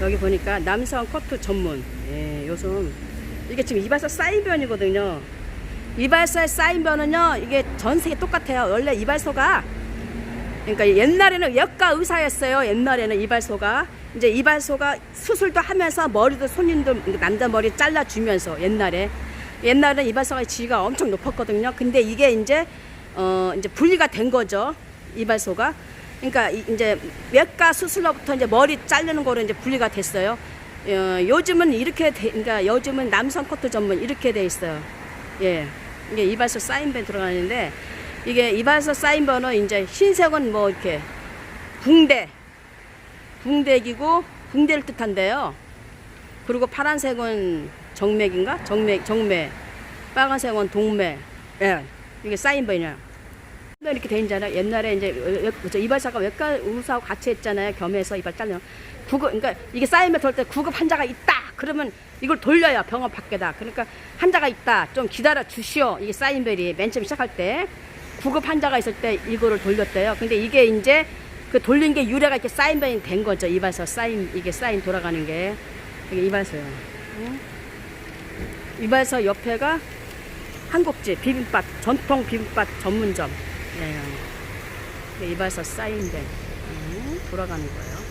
여기 보니까 남성 커트 전문. 예, 요즘 이게 지금 이발사 사인변이거든요. 이발사의 사인변은요, 이게 전 세계 똑같아요. 원래 이발소가 그러니까 옛날에는 여가 의사였어요. 옛날에는 이발소가 이제 이발소가 수술도 하면서 머리도 손님들 남자 머리 잘라주면서 옛날에 옛날에는 이발소가 지위가 엄청 높았거든요. 근데 이게 이제 어 이제 분리가 된 거죠. 이발소가 그러니까 이- 이제 외과 수술로부터 이제 머리 자르는 거로 이제 분리가 됐어요. 어, 요즘은 이렇게 돼, 그러니까 요즘은 남성 커트 전문 이렇게 돼 있어요. 예, 이게 이발소 사인밴 들어가는데 이게 이발소 사인번호 이제 흰색은 뭐 이렇게 붕대, 붕대기고 붕대를 뜻한데요. 그리고 파란색은 정맥인가? 정맥, 정맥. 빨간색은 동맥. 예, 이게 사인번이에요. 이렇게 돼 있잖아요. 옛날에 이제 이발사가 외과 의사하고 같이 했잖아요. 겸해서 이발 잘려. 구급, 그러니까 이게 쌓이면 돌 때 구급 환자가 있다. 그러면 이걸 돌려요. 병원 밖에다. 그러니까 환자가 있다. 좀 기다려 주시오. 이게 사인벨이 맨 처음 시작할 때 구급 환자가 있을 때 이거를 돌렸대요. 근데 이게 이제 그 돌린 게 유래가 이렇게 사인벨이 된 거죠. 이발사 사인 이게 사인 돌아가는 게 이게 이발소요. 응? 이발소 옆에가 한국집 비빔밥 전통 비빔밥 전문점. 예. 이게 이발소 사인벨 음, 돌아가는 거예요.